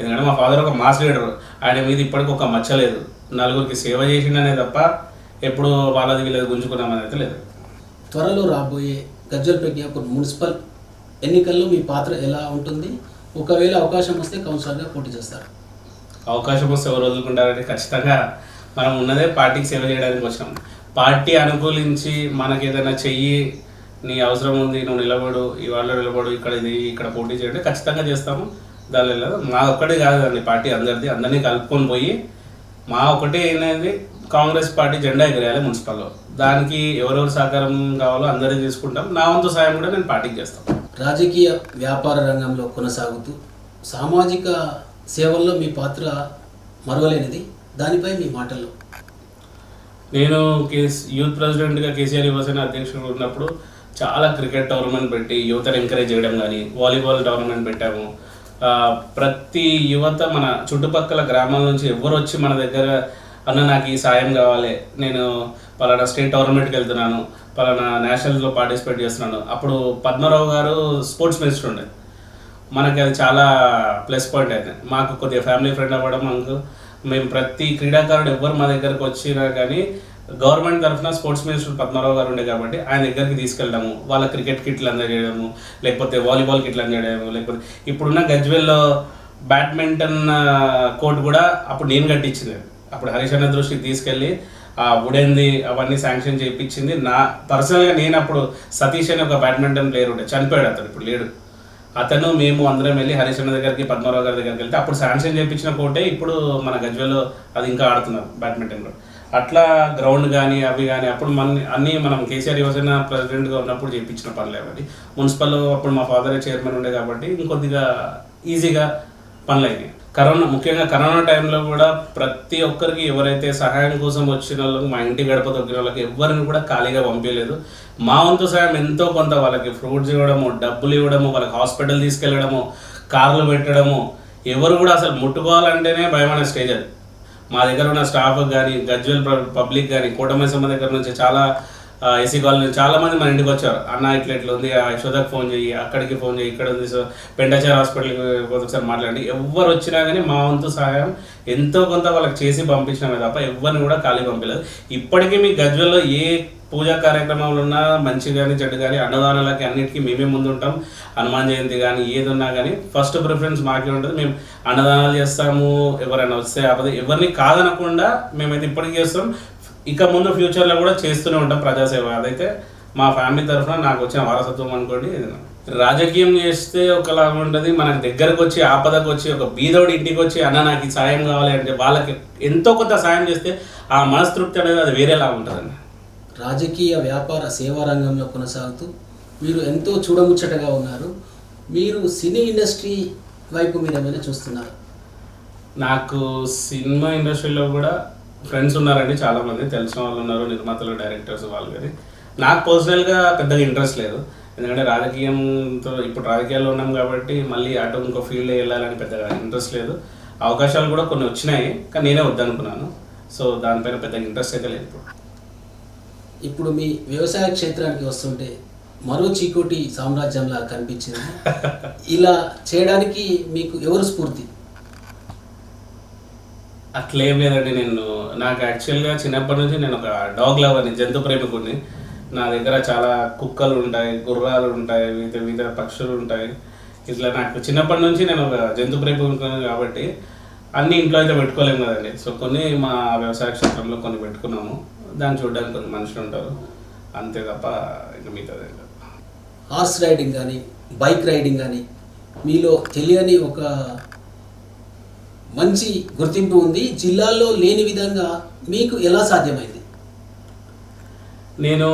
S3: ఎందుకంటే మా ఫాదర్ ఒక మాస్ లీడర్ ఆయన మీద ఇప్పటికి ఒక మచ్చ లేదు. నలుగురికి సేవ చేసిండనే తప్ప ఎప్పుడు వాళ్ళది వీళ్ళది గుంజుకున్నామని అయితే లేదు.
S2: త్వరలో రాబోయే గజ్వల్ ప్రజ్ఞాపూర్ మున్సిపల్ ఎన్నికల్లో మీ పాత్ర ఎలా ఉంటుంది? ఒకవేళ అవకాశం వస్తే కౌన్సిలర్గా పోటీ చేస్తారు.
S3: అవకాశం వస్తే ఎవరు వదులుకుంటారంటే ఖచ్చితంగా మనం ఉన్నదే పార్టీకి సేవ చేయడానికి వచ్చినాం పార్టీ అనుకూలించి మనకి ఏదైనా చెయ్యి నీ అవసరం ఉంది నువ్వు నిలబడు ఇవాళ నిలబడు ఇక్కడ ఇది ఇక్కడ పోటీ చేయండి ఖచ్చితంగా చేస్తాము. దానిలో మా ఒక్కటే కాదండి పార్టీ అందరిది. అందరినీ కలుపుకొని పోయి మా ఒకటే ఏంటంటే కాంగ్రెస్ పార్టీ జెండా ఎగరేయాలి మున్సిపల్లో. దానికి ఎవరెవరు సహకారం కావాలో అందరినీ తీసుకుంటాం. నా వంతు సాయం కూడా నేను పార్టీకి చేస్తాను
S2: రాజకీయ వ్యాపార రంగంలో కొనసాగుతూ సామాజిక సేవల్లో మీ పాత్ర మరవలేనిది. దానిపై మీ మాటల్లో.
S3: నేను కేస్ యూత్ ప్రెసిడెంట్గా కేసీఆర్ యువసేన అధ్యక్షుడు ఉన్నప్పుడు చాలా క్రికెట్ టోర్నమెంట్ పెట్టి యువతను ఎంకరేజ్ చేయడం కానీ వాలీబాల్ టోర్నమెంట్ పెట్టాము. ప్రతి యువత మన చుట్టుపక్కల గ్రామాల నుంచి ఎవరు వచ్చి మన దగ్గర అన్న నాకు ఈ సాయం కావాలి. నేను పలానా స్టేట్ టోర్నమెంట్కి వెళ్తున్నాను. పలానా నేషనల్స్లో పార్టిసిపేట్ చేస్తున్నాను. అప్పుడు పద్మరావు గారు స్పోర్ట్స్ మినిస్టర్ ఉండే. మనకి అది చాలా ప్లస్ పాయింట్ అయింది మాకు కొద్దిగా ఫ్యామిలీ ఫ్రెండ్ అవ్వడం మాకు మేము ప్రతి క్రీడాకారుడు ఎవ్వరు మా దగ్గరకు వచ్చినా కానీ గవర్నమెంట్ తరఫున స్పోర్ట్స్ మినిస్టర్ పద్మారావు గారు ఉండే కాబట్టి ఆయన దగ్గరికి తీసుకెళ్ళడము వాళ్ళ క్రికెట్ కిట్లు అందజేయడము లేకపోతే వాలీబాల్ కిట్లు అందజేయడము లేకపోతే ఇప్పుడున్న గజ్వెల్లో బ్యాడ్మింటన్ కోర్ట్ కూడా అప్పుడు నేను కట్టించింది. అప్పుడు హరీష్ అన్న దృష్టికి తీసుకెళ్ళి ఆ ఉడెంది అవన్నీ శాంక్షన్ చేయించింది. నా పర్సనల్గా నేను అప్పుడు సతీష్ అనే ఒక బ్యాడ్మింటన్ ప్లేయర్ ఉండే చనిపోయాడు అతను ఇప్పుడు లేడు. అతను మేము అందరం వెళ్ళి హరీష్ అన్న దగ్గరికి పద్మారావు గారి దగ్గరికి వెళ్తే అప్పుడు శాంక్షన్ చేయించిన కోటే ఇప్పుడు మన గజ్వెల్లో అది ఇంకా ఆడుతున్నారు బ్యాడ్మింటన్లో. అట్లా గ్రౌండ్ కానీ అవి కానీ అప్పుడు మన అన్నీ మనం కేసీఆర్ యువసేన ప్రెసిడెంట్గా ఉన్నప్పుడు చేయించిన పనులు అది మున్సిపల్ అప్పుడు మా ఫాదరే చైర్మన్ ఉండే కాబట్టి ఇంకొద్దిగా ఈజీగా పనులు అయినాయి కరోనా ముఖ్యంగా కరోనా టైంలో కూడా ప్రతి ఒక్కరికి ఎవరైతే సహాయం కోసం వచ్చిన వాళ్ళకి మా ఇంటి గడప తొక్కిన వాళ్ళకి ఎవరిని కూడా ఖాళీగా పంపించలేదు మా వంతు సాయం ఎంతో కొంత వాళ్ళకి ఫ్రూట్స్ ఇవ్వడము డబ్బులు ఇవ్వడము వాళ్ళకి హాస్పిటల్ తీసుకెళ్ళడము కార్లు పెట్టడము. ఎవరు కూడా అసలు ముట్టుకోవాలంటేనే భయమైన స్టేజ్ అది. మా దగ్గర ఉన్న స్టాఫ్ కానీ గజ్వెల్ పబ్లిక్ కానీ కోటమైసమ్మ దగ్గర నుంచి చాలా ఏసీ కాలనీ చాలా మంది మన ఇంటికి వచ్చారు. అన్న ఇట్లా ఇట్లా ఉంది యశోదకు ఫోన్ చేయి అక్కడికి ఫోన్ చేయి ఇక్కడ ఉంది సో పెండాచార్ హాస్పిటల్కి ఒకసారి మాట్లాడండి. ఎవరు వచ్చినా కానీ మా వంతు సహాయం ఎంతో కొంత వాళ్ళకి చేసి పంపించినామే తప్ప ఎవరిని కూడా ఖాళీ పంపించలేదు ఇప్పటికీ మీ గజ్వల్లో ఏ పూజా కార్యక్రమాలు ఉన్నా మంచి కానీ చెడ్డ కానీ అన్నదానాలకి అన్నిటికీ మేమే ముందు ఉంటాం హనుమాన్ జయంతి కానీ ఏది ఉన్నా కానీ ఫస్ట్ ప్రిఫరెన్స్ మాకే ఉంటుంది. మేము అన్నదానాలు చేస్తాము ఎవరైనా వస్తే అప్పుడు ఎవరిని కాదనకుండా మేమైతే ఇప్పటికీ చేస్తాం. ఇక ముందు ఫ్యూచర్లో కూడా చేస్తూనే ఉంటాం ప్రజాసేవ. అదైతే మా ఫ్యామిలీ తరఫున నాకు వచ్చిన వారసత్వం అనుకోండి. రాజకీయం చేస్తే ఒకలాగా ఉంటుంది. మనకు దగ్గరకు వచ్చి ఆపదకు వచ్చి ఒక బీదోడి ఇంటికి వచ్చి అన్న నాకు ఈ సాయం కావాలి అంటే వాళ్ళకి ఎంతో కొంత సాయం చేస్తే ఆ మనస్తృప్తి అనేది అది వేరేలా ఉంటుందండి.
S2: రాజకీయ వ్యాపార సేవా రంగంలో కొనసాగుతూ మీరు ఎంతో చూడముచ్చటగా ఉన్నారు. మీరు సినీ ఇండస్ట్రీ వైపు మీరు ఏమైనా చూస్తున్నారు?
S3: నాకు సినిమా ఇండస్ట్రీలో కూడా ఫ్రెండ్స్ ఉన్నారండి చాలా మంది తెలిసిన వాళ్ళు ఉన్నారు నిర్మాతలు డైరెక్టర్స్ వాళ్ళు కానీ. నాకు పర్సనల్గా పెద్దగా ఇంట్రెస్ట్ లేదు. ఎందుకంటే రాజకీయంతో ఇప్పుడు రాజకీయాల్లో ఉన్నాం కాబట్టి మళ్ళీ అటు ఇంకో ఫీల్డ్ వెళ్ళాలని పెద్దగా ఇంట్రెస్ట్ లేదు. అవకాశాలు కూడా కొన్ని వచ్చినాయి కానీ నేనే వద్దనుకున్నాను. సో దానిపైన పెద్దగా ఇంట్రెస్ట్ అయితే లేదు ఇప్పుడు.
S2: ఇప్పుడు మీ వ్యవసాయ క్షేత్రానికి వస్తుంటే మరో చీకోటి సామ్రాజ్యంలా కనిపించింది. [LAUGHS] ఇలా చేయడానికి మీకు ఎవరు స్ఫూర్తి?
S3: అట్లేం లేదండి నేను నాకు యాక్చువల్గా చిన్నప్పటి నుంచి నేను ఒక డాగ్ లవర్ని జంతు ప్రేమికుడిని. నా దగ్గర చాలా కుక్కలు ఉంటాయి గుర్రాలు ఉంటాయి వివిధ వివిధ పక్షులు ఉంటాయి. ఇట్లా నాకు చిన్నప్పటి నుంచి నేను ఒక జంతు ప్రేమికుని కాబట్టి అన్ని ఇంట్లో అయితే పెట్టుకోలేము కదండి. సో కొన్ని మా వ్యవసాయ క్షేత్రంలో కొన్ని పెట్టుకున్నాము. దాన్ని చూడడానికి కొన్ని మనుషులు ఉంటారు. అంతే తప్ప ఇంకా మిగతాది
S2: హార్స్ రైడింగ్ కానీ బైక్ రైడింగ్ కానీ మీలో తెలియని ఒక మంచి గుర్తింపు ఉంది. జిల్లాల్లో లేని విధంగా మీకు ఎలా సాధ్యమైంది?
S3: నేను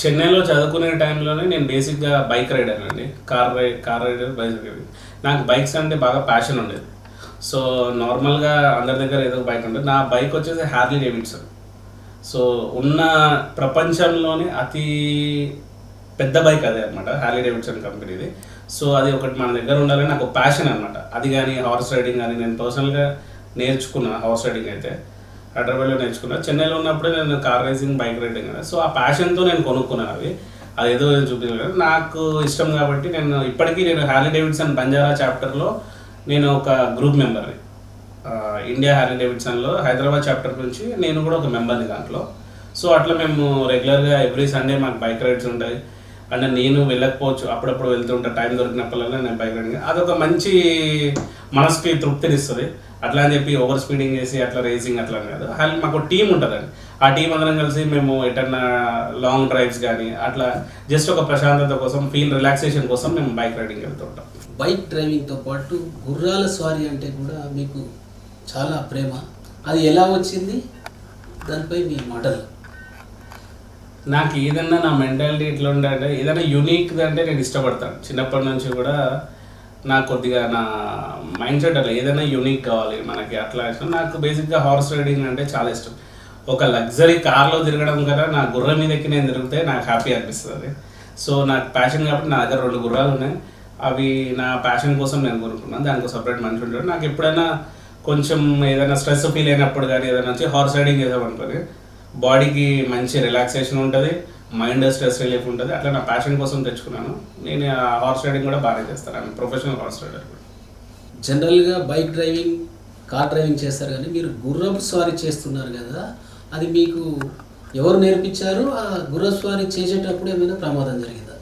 S3: చెన్నైలో చదువుకునే టైంలోనే నేను బేసిక్గా బైక్ రైడర్ అండి. కార్ రై కార్ రైడర్ బైక్ రైడర్. నాకు బైక్స్ అంటే బాగా ప్యాషన్ ఉండేది. సో నార్మల్గా అందరి దగ్గర ఏదో ఒక బైక్ ఉంటుంది. నా బైక్ వచ్చేసి హ్యార్లీ డేవిడ్సన్. సో ఉన్న ప్రపంచంలోనే అతి పెద్ద బైక్ అదే అనమాట హ్యార్లీ డేవిడ్సన్ కంపెనీది. సో అది ఒకటి మన దగ్గర ఉండాలని నాకు ప్యాషన్ అనమాట అది కానీ హార్స్ రైడింగ్ కానీ నేను పర్సనల్గా నేర్చుకున్నా హార్స్ రైడింగ్ అయితే. హైదరాబాద్లో నేర్చుకున్నా. చెన్నైలో ఉన్నప్పుడే నేను కార్ రేసింగ్ బైక్ రైడింగ్ కదా సో ఆ ప్యాషన్తో నేను కొనుక్కున్నాను అవి. అదేదో చూపించలేదు నాకు ఇష్టం కాబట్టి నేను ఇప్పటికీ నేను హ్యారీ డేవిడ్సన్ బంజారా చాప్టర్లో నేను ఒక గ్రూప్ మెంబర్ని ఇండియా హ్యారీ డేవిడ్సన్లో హైదరాబాద్ చాప్టర్ నుంచి నేను కూడా ఒక మెంబర్ని దాంట్లో. సో అట్లా మేము రెగ్యులర్గా ఎవ్రీ సండే మాకు బైక్ రైడ్స్ ఉంటాయి. అంటే నేను వెళ్ళకపోవచ్చు అప్పుడప్పుడు వెళ్తుంటా టైం దొరికినప్పుడల్లా నేను బైక్ రైడింగ్. అదొక మంచి మనసుకి తృప్తినిస్తుంది. అట్లా అని చెప్పి ఓవర్ స్పీడింగ్ చేసి అట్లా రేసింగ్ అట్లా అని కాదు. అలా మాకు టీం ఉంటుందండి. ఆ టీం అందరం కలిసి మేము ఎటన్నా లాంగ్ డ్రైవ్స్ కానీ అట్లా జస్ట్ ఒక ప్రశాంతత కోసం ఫీల్ రిలాక్సేషన్ కోసం మేము బైక్ రైడింగ్ వెళ్తుంటాం.
S2: బైక్ డ్రైవింగ్తో పాటు గుర్రాల స్వారీ అంటే కూడా మీకు చాలా ప్రేమ. అది ఎలా వచ్చింది? దానిపై మీ మాటలు.
S3: నాకు ఏదన్నా నా మెంటాలిటీ ఇట్లా ఉండే ఏదైనా యూనిక్ అంటే నేను ఇష్టపడతాను. చిన్నప్పటి నుంచి కూడా నాకు కొద్దిగా నా మైండ్ సెట్ అలా ఏదైనా యూనిక్ కావాలి మనకి అట్లా ఇష్టం నాకు బేసిక్గా హార్స్ రైడింగ్ అంటే చాలా ఇష్టం. ఒక లగ్జరీ కార్లో తిరగడం కదా నా గుర్రం మీద ఎక్కి నేను తిరిగితే నాకు హ్యాపీ అనిపిస్తుంది సో నాకు ప్యాషన్ కాబట్టి నా దగ్గర రెండు గుర్రాలు ఉన్నాయి. అవి నా ప్యాషన్ కోసం నేను కొనుక్కున్నాను. దానికి సపరేట్ మనిషి ఉంటాడు. నాకు ఎప్పుడైనా కొంచెం ఏదైనా స్ట్రెస్ ఫీల్ అయినప్పుడు కానీ ఏదైనా వచ్చి హార్స్ రైడింగ్ చేసామనుకోని బాడీకి మంచి రిలాక్సేషన్ ఉంటుంది మైండ్ స్ట్రెస్ రిలీఫ్ ఉంటుంది. అట్లా నా ప్యాషన్ కోసం తెచ్చుకున్నాను. నేను ఆ హార్స్ రైడింగ్ కూడా బాగానే చేస్తాను. ప్రొఫెషనల్ హార్స్ రైడర్
S2: జనరల్గా బైక్ డ్రైవింగ్ కార్ డ్రైవింగ్ చేస్తారు కానీ మీరు గుర్రపు స్వారీ చేస్తున్నారు కదా అది మీకు ఎవరు నేర్పించారు? ఆ గుర్రపు స్వారీ చేసేటప్పుడు ఏమైనా ప్రమాదం జరిగిందా?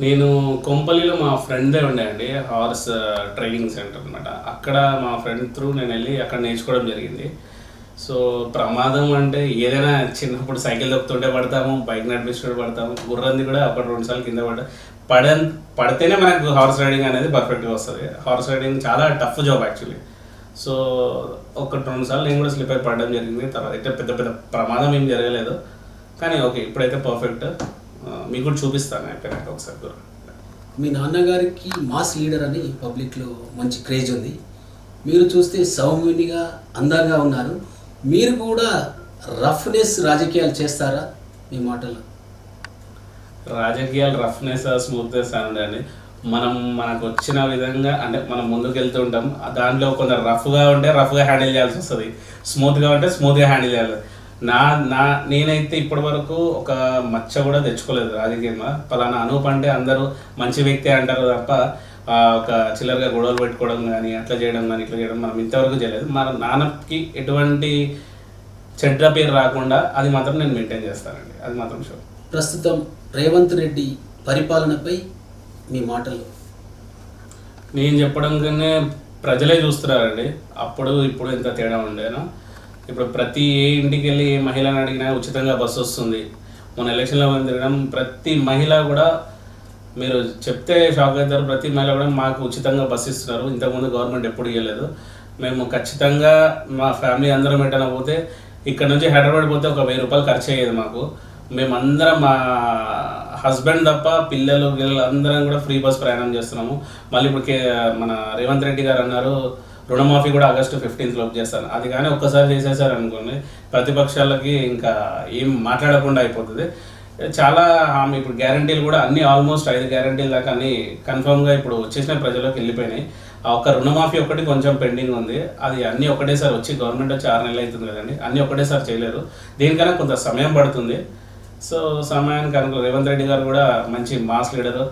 S3: నేను కొంపల్లిలో మా ఫ్రెండ్దే ఉండే అండి హార్స్ ట్రైనింగ్ సెంటర్ అనమాట అక్కడ మా ఫ్రెండ్ త్రూ నేను వెళ్ళి అక్కడ నేర్చుకోవడం జరిగింది. సో ప్రమాదం అంటే ఏదైనా చిన్నప్పుడు సైకిల్ తొక్కుతుంటే పడతాము బైక్ నడిపిస్తుంటే పడతాము గుర్రంది కూడా అప్పుడు రెండు సార్లు కింద పడ పడ పడితేనే మనకు హార్స్ రైడింగ్ అనేది పర్ఫెక్ట్గా వస్తుంది. హార్స్ రైడింగ్ చాలా టఫ్ జాబ్ యాక్చువల్లీ. సో ఒకటి రెండు సార్లు నేను కూడా స్లిప్ అయి పడడం జరిగింది. తర్వాత అయితే పెద్ద పెద్ద ప్రమాదం ఏం జరగలేదు. కానీ ఓకే ఇప్పుడైతే పర్ఫెక్ట్ మీకు కూడా చూపిస్తాను అయిపోయినాక ఒకసారి
S2: మీ నాన్నగారికి మాస్ లీడర్ అని పబ్లిక్లో మంచి క్రేజ్ ఉంది. మీరు చూస్తే సౌమ్యునిగా అందంగా ఉన్నారు. మీరు కూడా రఫ్నెస్ రాజకీయాలు చేస్తారా మీ మాటలు
S3: రాజకీయాలు రఫ్నెస్ స్మూత్నెస్ అండి. మనం మనకు వచ్చిన విధంగా అంటే మనం ముందుకు వెళ్తూ ఉంటాం. దాంట్లో కొందరు రఫ్గా ఉంటే రఫ్గా హ్యాండిల్ చేయాల్సి వస్తుంది. స్మూత్గా ఉంటే స్మూత్గా హ్యాండిల్ చేయాలి. నా నా నేనైతే ఇప్పటి వరకు ఒక మచ్చ కూడా తెచ్చుకోలేదు రాజకీయంగా పలానా అనూప్ అంటే అందరూ మంచి వ్యక్తి అంటారు తప్ప ఒక చిల్లరగా గొడవలు పెట్టుకోవడం కానీ అట్లా చేయడం కానీ ఇట్లా చేయడం మనం ఇంతవరకు చేయలేదు. మన నాన్నకి ఎటువంటి చెడ్డ పేరు రాకుండా అది మాత్రం నేను మెయింటైన్ చేస్తానండి. అది మాత్రం షూర్
S2: ప్రస్తుతం రేవంత్ రెడ్డి పరిపాలనపై మీ మాటలు.
S3: నేను చెప్పడం కన్నా ప్రజలే చూస్తున్నారండి. అప్పుడు ఇప్పుడు ఎంత తేడా ఉండేనా? ఇప్పుడు ప్రతి ఏ ఇంటికి వెళ్ళి ఏ మహిళని అడిగినా ఉచితంగా బస్సు వస్తుంది. మొన్న ఎలక్షన్లో తిరగడం ప్రతి మహిళ కూడా మీరు చెప్తే షాక్ అవుతారు. ప్రతి మహిళ కూడా మాకు ఉచితంగా బస్సు ఇస్తున్నారు. ఇంతకుముందు గవర్నమెంట్ ఎప్పుడు ఇవ్వలేదు మేము ఖచ్చితంగా మా ఫ్యామిలీ అందరం ఎటైనా పోతే ఇక్కడ నుంచి హైదరాబాద్ పోతే ఒక వెయ్యి రూపాయలు ఖర్చు అయ్యేది మాకు. మేమందరం మా హస్బెండ్ తప్ప పిల్లలు పిల్లలు అందరం కూడా ఫ్రీ బస్ ప్రయాణం చేస్తున్నాము. మళ్ళీ ఇప్పుడు మన రేవంత్ రెడ్డి గారు అన్నారు రుణమాఫీ కూడా ఆగస్టు ఫిఫ్టీన్త్ లోపు చేస్తాను అది కానీ ఒక్కసారి చేసేసారు అనుకోండి ప్రతిపక్షాలకి ఇంకా ఏం మాట్లాడకుండా అయిపోతుంది. చాలా హామీ ఇప్పుడు గ్యారంటీలు కూడా అన్ని ఆల్మోస్ట్ ఐదు గ్యారంటీలు దాకా అన్ని కన్ఫర్మ్గా ఇప్పుడు వచ్చేసిన ప్రజలకు వెళ్ళిపోయినాయి. ఆ ఒక్క రుణమాఫీ ఒకటి కొంచెం పెండింగ్ ఉంది. అది అన్నీ ఒకటేసారి వచ్చి గవర్నమెంట్ వచ్చి ఆరు నెలలు అవుతుంది కదండి. అన్నీ ఒకటేసారి చేయలేరు దీనికన్నా కొంత సమయం పడుతుంది. సో సమయానికి అనుకో రేవంత్ రెడ్డి గారు కూడా మంచి మాస్ లీడరు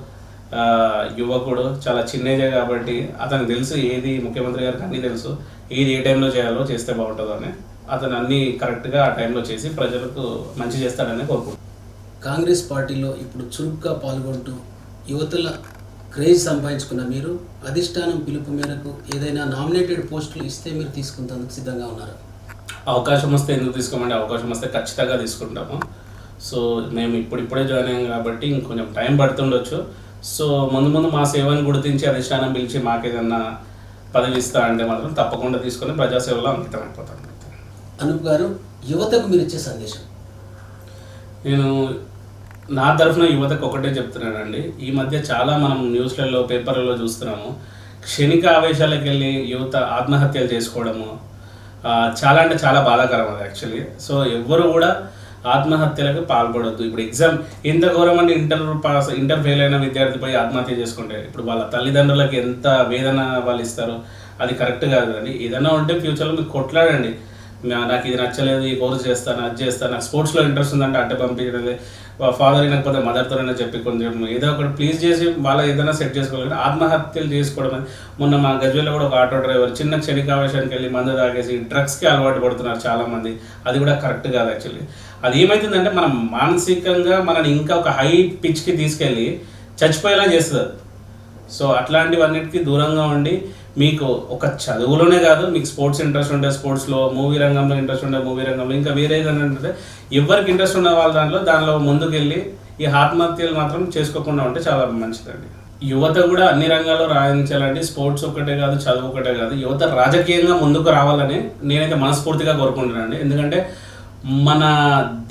S3: యువకుడు చాలా చిన్నేజే కాబట్టి అతనికి తెలుసు ఏది ముఖ్యమంత్రి గారికి అన్నీ తెలుసు. ఏది ఏ టైంలో చేయాలో చేస్తే బాగుంటుందో అని అతను అన్నీ కరెక్ట్గా ఆ టైంలో చేసి ప్రజలకు మంచి చేస్తాడని కోరుకుంటున్నాను.
S2: కాంగ్రెస్ పార్టీలో ఇప్పుడు చురుగ్గా పాల్గొంటూ యువతల క్రేజ్ సంపాదించుకున్న మీరు అధిష్టానం పిలుపు మేరకు ఏదైనా నామినేటెడ్ పోస్టులు ఇస్తే మీరు తీసుకుంటందుకు సిద్ధంగా ఉన్నారు.
S3: అవకాశం వస్తే ఎందుకు తీసుకోమంటే అవకాశం వస్తే ఖచ్చితంగా తీసుకుంటాము. సో మేము ఇప్పుడిప్పుడే జాయిన్ అయ్యాం కాబట్టి ఇంకొంచెం టైం పడుతుండొచ్చు. సో ముందు ముందు మా సేవను గుర్తించి అధిష్టానం పిలిచి మాకేదన్నా పదవి ఇస్తా అంటే మాత్రం తప్పకుండా తీసుకొని ప్రజాసేవలో అంకితం అయిపోతాను
S2: అనూప్ గారు యువతకు మీరు ఇచ్చే సందేశం?
S3: నేను నా తరఫున యువతకు ఒకటే చెప్తున్నానండి. ఈ మధ్య చాలా మనం న్యూస్లలో పేపర్లలో చూస్తున్నాము. క్షణిక ఆవేశాలకు వెళ్ళి యువత ఆత్మహత్యలు చేసుకోవడము చాలా అంటే చాలా బాధాకరం అది యాక్చువల్లీ. సో ఎవ్వరు కూడా ఆత్మహత్యలకు పాల్పడొద్దు. ఇప్పుడు ఎగ్జామ్ ఎంత ఘోరం అంటే ఇంటర్ పాస్ ఇంటర్ ఫెయిల్ అయిన విద్యార్థి పోయి ఆత్మహత్య చేసుకుంటే. ఇప్పుడు వాళ్ళ తల్లిదండ్రులకు ఎంత వేదన వాళ్ళు ఇస్తారు అది కరెక్ట్ కాదు అండి ఏదైనా ఉంటే ఫ్యూచర్లో మీకు కొట్లాడండి. నాకు ఇది నచ్చలేదు ఈ కోర్స్ చేస్తాను అది చేస్తాను నాకు స్పోర్ట్స్లో ఇంట్రెస్ట్ ఉందంటే అట్టే పంపించలేదు ఫాదర్ వినకపోతే మదర్తోనైనా చెప్పి కొంచెం ఏదో ఒకటి ప్లీజ్ చేసి వాళ్ళ ఏదైనా సెట్ చేసుకోవాలి ఆత్మహత్యలు చేసుకోవడం మొన్న మా గజ్వేల్లో కూడా ఒక ఆటో డ్రైవర్ చిన్న క్షణికావేశానికి వెళ్ళి మందు తాగేసి డ్రగ్స్కి అలవాటు పడుతున్నారు చాలామంది. అది కూడా కరెక్ట్ కాదు యాక్చువల్లీ అది ఏమవుతుందంటే మనం మానసికంగా మనని ఇంకా ఒక హై పిచ్కి తీసుకెళ్ళి చచ్చిపోయేలా చేస్తుంది. సో అట్లాంటివన్నిటికీ దూరంగా ఉండి మీకు ఒక చదువులోనే కాదు మీకు స్పోర్ట్స్ ఇంట్రెస్ట్ ఉంటే స్పోర్ట్స్లో మూవీ రంగంలో ఇంట్రెస్ట్ ఉంటే మూవీ రంగంలో ఇంకా వేరే ఏదైనా ఉంటే ఎవరికి ఇంట్రెస్ట్ ఉన్న వాళ్ళ దాంట్లో దానిలో ముందుకెళ్ళి ఈ ఆత్మహత్యలు మాత్రం చేసుకోకుండా ఉంటే చాలా మంచిదండి. యువత కూడా అన్ని రంగాల్లో రాణించాలంటే స్పోర్ట్స్ ఒకటే కాదు చదువు ఒకటే కాదు. యువత రాజకీయంగా ముందుకు రావాలని నేనైతే మనస్ఫూర్తిగా కోరుకుంటున్నాను ఎందుకంటే మన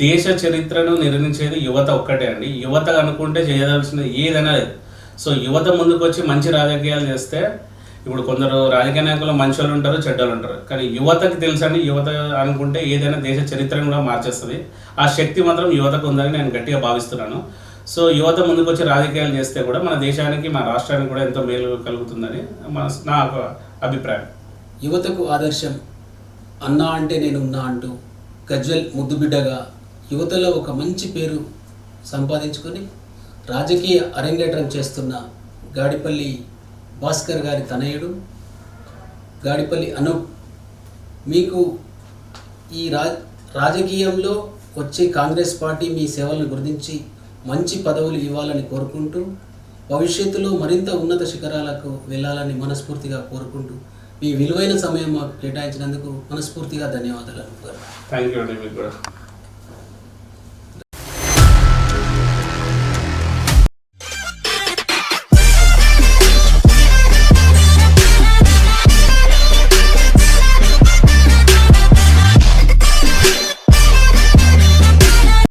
S3: దేశ చరిత్రను నిర్మించేది యువత ఒక్కటే అండి. యువత అనుకుంటే చేయదలసిన ఏదైనా లేదు. సో యువత ముందుకు వచ్చి మంచి రాజకీయాలు చేస్తే ఇప్పుడు కొందరు రాజకీయ నాయకులు మంచి వాళ్ళు ఉంటారు చెడ్డలు ఉంటారు. కానీ యువతకి తెలుసండి యువత అనుకుంటే ఏదైనా దేశ చరిత్రను కూడా మార్చేస్తుంది. ఆ శక్తి మాత్రం యువతకు ఉందని నేను గట్టిగా భావిస్తున్నాను. సో యువత ముందుకు వచ్చి రాజకీయాలు చేస్తే కూడా మన దేశానికి మన రాష్ట్రానికి కూడా ఎంతో మేలు కలుగుతుందని మన నా ఒక అభిప్రాయం.
S2: యువతకు ఆదర్శం అన్నా అంటే నేను ఉన్నా అంటూ గజ్వెల్ ముద్దుబిడ్డగా యువతలో ఒక మంచి పేరు సంపాదించుకొని రాజకీయ అరంగేట్రం చేస్తున్న గాడిపల్లి భాస్కర్ గారి తనయుడు గాడిపల్లి అనూప్ మీకు ఈ రా రాజకీయంలో వచ్చే కాంగ్రెస్ పార్టీ మీ సేవలను గుర్తించి మంచి పదవులు ఇవ్వాలని కోరుకుంటూ భవిష్యత్తులో మరింత ఉన్నత శిఖరాలకు వెళ్ళాలని మనస్ఫూర్తిగా కోరుకుంటూ మీ విలువైన సమయం మాకు కేటాయించినందుకు మనస్ఫూర్తిగా ధన్యవాదాలు అనూప్
S3: థ్యాంక్ యూ అండి మీకు కూడా.